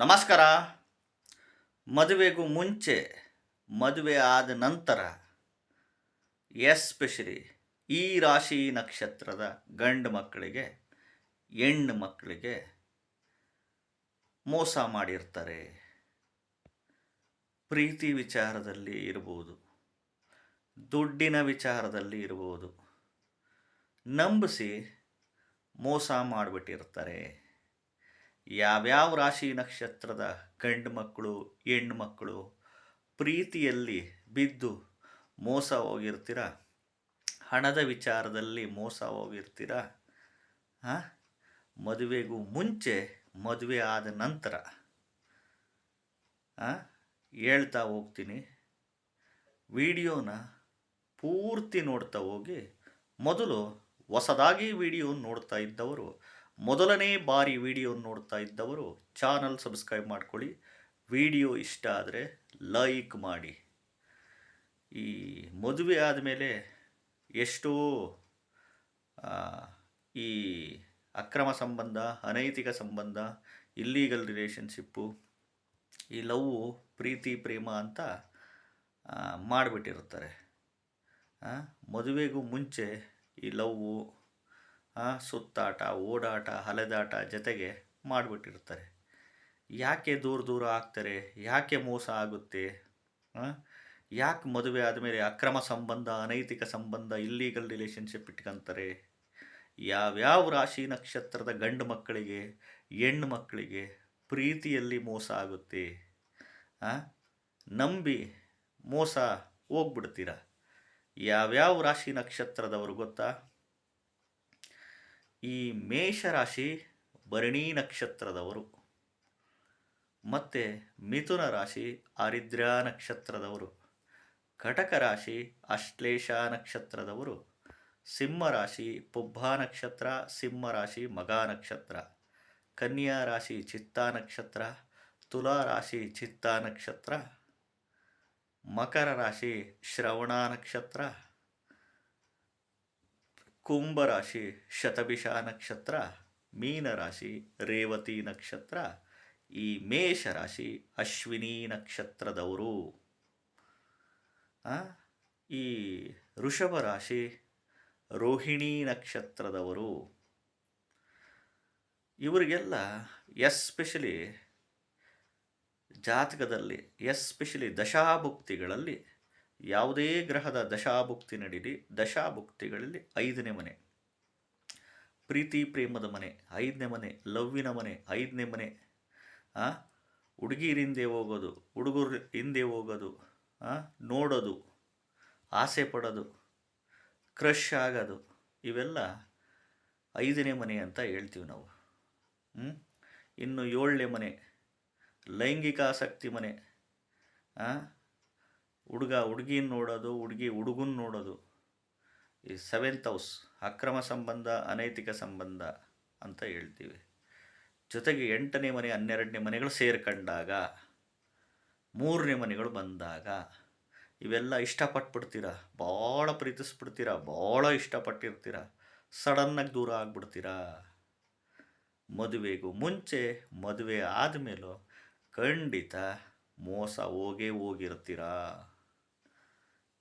ನಮಸ್ಕಾರ. ಮದುವೆಗೂ ಮುಂಚೆ, ಮದುವೆ ಆದ ನಂತರ, ಎಸ್ಪೆಷಲಿ ಈ ರಾಶಿ ನಕ್ಷತ್ರದ ಗಂಡು ಮಕ್ಕಳಿಗೆ, ಹೆಣ್ಣು ಮಕ್ಕಳಿಗೆ ಮೋಸ ಮಾಡಿರ್ತಾರೆ. ಪ್ರೀತಿ ವಿಚಾರದಲ್ಲಿ ಇರ್ಬೋದು, ದುಡ್ಡಿನ ವಿಚಾರದಲ್ಲಿ ಇರ್ಬೋದು, ನಂಬಿಸಿ ಮೋಸ ಮಾಡಿಬಿಟ್ಟಿರ್ತಾರೆ. ಯಾವ್ಯಾವ ರಾಶಿ ನಕ್ಷತ್ರದ ಗಂಡು ಮಕ್ಕಳು, ಹೆಣ್ಣು ಮಕ್ಕಳು ಪ್ರೀತಿಯಲ್ಲಿ ಬಿದ್ದು ಮೋಸ ಹೋಗಿರ್ತೀರ? ಹಣದ ವಿಚಾರದಲ್ಲಿ ಮೋಸ ಹೋಗಿರ್ತೀರ? ಮದುವೆಗೂ ಮುಂಚೆ ಮದುವೆ ಆದ ನಂತರ. ಹೇಳ್ತಾ ಹೋಗ್ತೀನಿ. ವಿಡಿಯೋನ ಪೂರ್ತಿ ನೋಡ್ತಾ ಹೋಗಿ ಮೊದಲು ಹೊಸದಾಗಿ ವಿಡಿಯೋ ನೋಡ್ತಾ ಇದ್ದವರು ಮೊದಲನೇ ಬಾರಿ ವಿಡಿಯೋ ನೋಡ್ತಾ ಇದ್ದವರು ಚಾನಲ್ ಸಬ್ಸ್ಕ್ರೈಬ್ ಮಾಡ್ಕೊಳ್ಳಿ. ವಿಡಿಯೋ ಇಷ್ಟ ಆದರೆ ಲೈಕ್ ಮಾಡಿ. ಈ ಮದುವೆ ಆದಮೇಲೆ ಎಷ್ಟೋ ಈ ಅಕ್ರಮ ಸಂಬಂಧ, ಅನೈತಿಕ ಸಂಬಂಧ ಇಲ್ಲೀಗಲ್ ರಿಲೇಷನ್ಶಿಪ್ಪು ಈ ಲವ್, ಪ್ರೀತಿ, ಪ್ರೇಮ ಅಂತ ಮಾಡಿಬಿಟ್ಟಿರ್ತಾರೆ ಮದುವೆಗೂ ಮುಂಚೆ ಈ ಲವ್ವು ಸುತ್ತಾಟ, ಓಡಾಟ, ಹಲೆದಾಟ ಜೊತೆಗೆ ಮಾಡಿಬಿಟ್ಟಿರ್ತಾರೆ ಯಾಕೆ ದೂರ ದೂರ ಆಗ್ತಾರೆ? ಯಾಕೆ ಮೋಸ ಆಗುತ್ತೆ? ಯಾಕೆ ಮದುವೆ ಆದಮೇಲೆ ಅಕ್ರಮ ಸಂಬಂಧ, ಅನೈತಿಕ ಸಂಬಂಧ ಇಲ್ಲೀಗಲ್ ರಿಲೇಷನ್ಶಿಪ್ ಇಟ್ಕೊಂತಾರೆ? ಯಾವ್ಯಾವ ರಾಶಿ ನಕ್ಷತ್ರದ ಗಂಡು ಮಕ್ಕಳಿಗೆ, ಹೆಣ್ಣು ಮಕ್ಕಳಿಗೆ ಪ್ರೀತಿಯಲ್ಲಿ ಮೋಸ ಆಗುತ್ತೆ? ನಂಬಿ ಮೋಸ ಹೋಗ್ಬಿಡ್ತೀರ? ಯಾವ್ಯಾವ ರಾಶಿ ನಕ್ಷತ್ರದವರು ಗೊತ್ತಾ? ಈ ಮೇಷರಾಶಿ ಭರಣಿ ನಕ್ಷತ್ರದವರು. ಮತ್ತು ಮಿಥುನ ರಾಶಿ ಆರಿದ್ರ ನಕ್ಷತ್ರದವರು. ಕಟಕ ರಾಶಿ ಅಶ್ಲೇಷ ನಕ್ಷತ್ರದವರು. ಸಿಂಹ ರಾಶಿ ಪುಬ್ಬ ನಕ್ಷತ್ರ, ಸಿಂಹ ರಾಶಿ ಮಗ ನಕ್ಷತ್ರ. ಕನ್ಯಾ ರಾಶಿ ಚಿತ್ತ ನಕ್ಷತ್ರ, ತುಲಾ ರಾಶಿ ಚಿತ್ತ ನಕ್ಷತ್ರ. ಮಕರ ರಾಶಿ ಶ್ರವಣ ನಕ್ಷತ್ರ. ಕುಂಭರಾಶಿ, ಶತಭಿಷ ನಕ್ಷತ್ರ, ಮೀನರಾಶಿ, ರೇವತಿ ನಕ್ಷತ್ರ, ಈ ಮೇಷರಾಶಿ, ಅಶ್ವಿನಿ ನಕ್ಷತ್ರದವರು. ಈ ಋಷಭ ರಾಶಿ, ರೋಹಿಣಿ ನಕ್ಷತ್ರದವರು. ಇವರಿಗೆಲ್ಲ ಎಸ್ಪೆಷಲಿ ಜಾತಕದಲ್ಲಿ, ಎಸ್ಪೆಷಲಿ ದಶಾಭುಕ್ತಿಗಳಲ್ಲಿ ಯಾವುದೇ ಗ್ರಹದ ದಶಾಭುಕ್ತಿ ನಡೀಲಿ ದಶಾಭುಕ್ತಿಗಳಲ್ಲಿ ಐದನೇ ಮನೆ. ಪ್ರೀತಿ ಪ್ರೇಮದ ಮನೆ ಐದನೇ ಮನೆ ಲವ್ವಿನ ಮನೆ ಐದನೇ ಮನೆ. ಆ, ಹುಡುಗಿರ ಹಿಂದೆ ಹೋಗೋದು ಹುಡುಗರ ಹಿಂದೆ ಹೋಗೋದು ನೋಡೋದು ಆಸೆ ಪಡೋದು ಕ್ರಶ್ ಆಗೋದು ಇವೆಲ್ಲ ಐದನೇ ಮನೆ ಅಂತ ಹೇಳ್ತೀವಿ ನಾವು? ಇನ್ನು ಏಳನೇ ಮನೆ ಲೈಂಗಿಕ ಆಸಕ್ತಿ ಮನೆ? ಹುಡುಗ ಹುಡುಗಿನ ನೋಡೋದು, ಹುಡುಗಿ ಹುಡುಗನ ನೋಡೋದು. ಈ ಸೆವೆಂತ್ ಹೌಸ್ ಅಕ್ರಮ ಸಂಬಂಧ, ಅನೈತಿಕ ಸಂಬಂಧ ಅಂತ ಹೇಳ್ತೀವಿ. ಜೊತೆಗೆ ಎಂಟನೇ ಮನೆ, ಹನ್ನೆರಡನೇ ಮನೆಗಳು ಸೇರ್ಕೊಂಡಾಗ, ಮೂರನೇ ಮನೆಗಳು ಬಂದಾಗ, ಇವೆಲ್ಲ ಇಷ್ಟಪಟ್ಬಿಡ್ತೀರ? ಭಾಳ ಪ್ರೀತಿಸ್ಬಿಡ್ತೀರ? ಭಾಳ ಇಷ್ಟಪಟ್ಟಿರ್ತೀರ? ಸಡನ್ನಾಗಿ ದೂರ ಆಗ್ಬಿಡ್ತೀರಾ? ಮದುವೆಗೂ ಮುಂಚೆ, ಮದುವೆ ಆದಮೇಲೂ ಖಂಡಿತ ಮೋಸ ಹೋಗೇ ಹೋಗಿರ್ತೀರಾ?